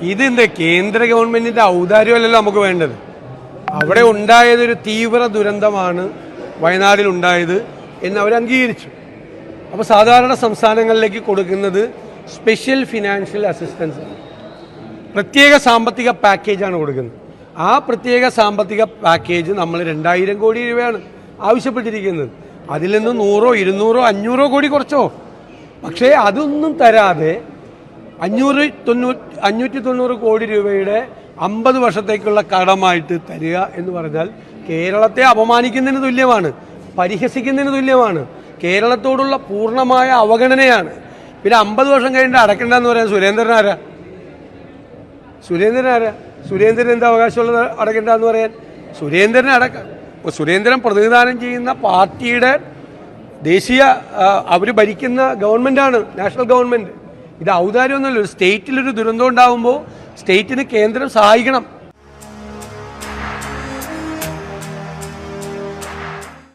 ഇതിന്റെ കേന്ദ്ര ഗവൺമെന്റിന്റെ ഔദാര്യമല്ലല്ലോ നമുക്ക് വേണ്ടത്. അവിടെ ഉണ്ടായത് ഒരു തീവ്ര ദുരന്തമാണ് വയനാടിൽ ഉണ്ടായത് എന്ന് അവർ അംഗീകരിച്ചു. അപ്പോൾ സാധാരണ സംസ്ഥാനങ്ങളിലേക്ക് കൊടുക്കുന്നത് സ്പെഷ്യൽ ഫിനാൻഷ്യൽ അസിസ്റ്റൻസ് പ്രത്യേക സാമ്പത്തിക പാക്കേജാണ് കൊടുക്കുന്നത്. ആ പ്രത്യേക സാമ്പത്തിക പാക്കേജ് നമ്മൾ രണ്ടായിരം കോടി രൂപയാണ് ആവശ്യപ്പെട്ടിരിക്കുന്നത്. അതിൽ നിന്ന് നൂറോ ഇരുന്നൂറോ അഞ്ഞൂറോ കോടി കുറച്ചോ. പക്ഷേ അതൊന്നും തരാതെ അഞ്ഞൂറ് തൊണ്ണൂറ്റി അഞ്ഞൂറ്റി തൊണ്ണൂറ് കോടി രൂപയുടെ അമ്പത് വർഷത്തേക്കുള്ള കടമായിട്ട് തരിക എന്ന് പറഞ്ഞാൽ കേരളത്തെ അപമാനിക്കുന്നതിന് തുല്യമാണ് പരിഹസിക്കുന്നതിന് തുല്യമാണ് കേരളത്തോടുള്ള പൂർണമായ അവഗണനയാണ്. പിന്നെ അമ്പത് വർഷം കഴിഞ്ഞിട്ട് അടക്കണ്ടെന്ന് പറയാൻ സുരേന്ദ്രൻ ആരാ? സുരേന്ദ്രൻ ആരാ? സുരേന്ദ്രൻ എന്താ അവകാശമുള്ളത് അടക്കണ്ടെന്ന് പറയാൻ? സുരേന്ദ്രനെ അടക്ക സുരേന്ദ്രൻ പ്രതിനിധാനം ചെയ്യുന്ന പാർട്ടിയുടെ ദേശീയ അവർ ഭരിക്കുന്ന ഗവൺമെന്റാണ് നാഷണൽ ഗവൺമെന്റ് ഇത് ഔദാര്യമൊന്നുമല്ല ഒരു സ്റ്റേറ്റിലൊരു ദുരന്തം ഉണ്ടാകുമ്പോൾ സ്റ്റേറ്റിന് കേന്ദ്രം സഹായിക്കണം.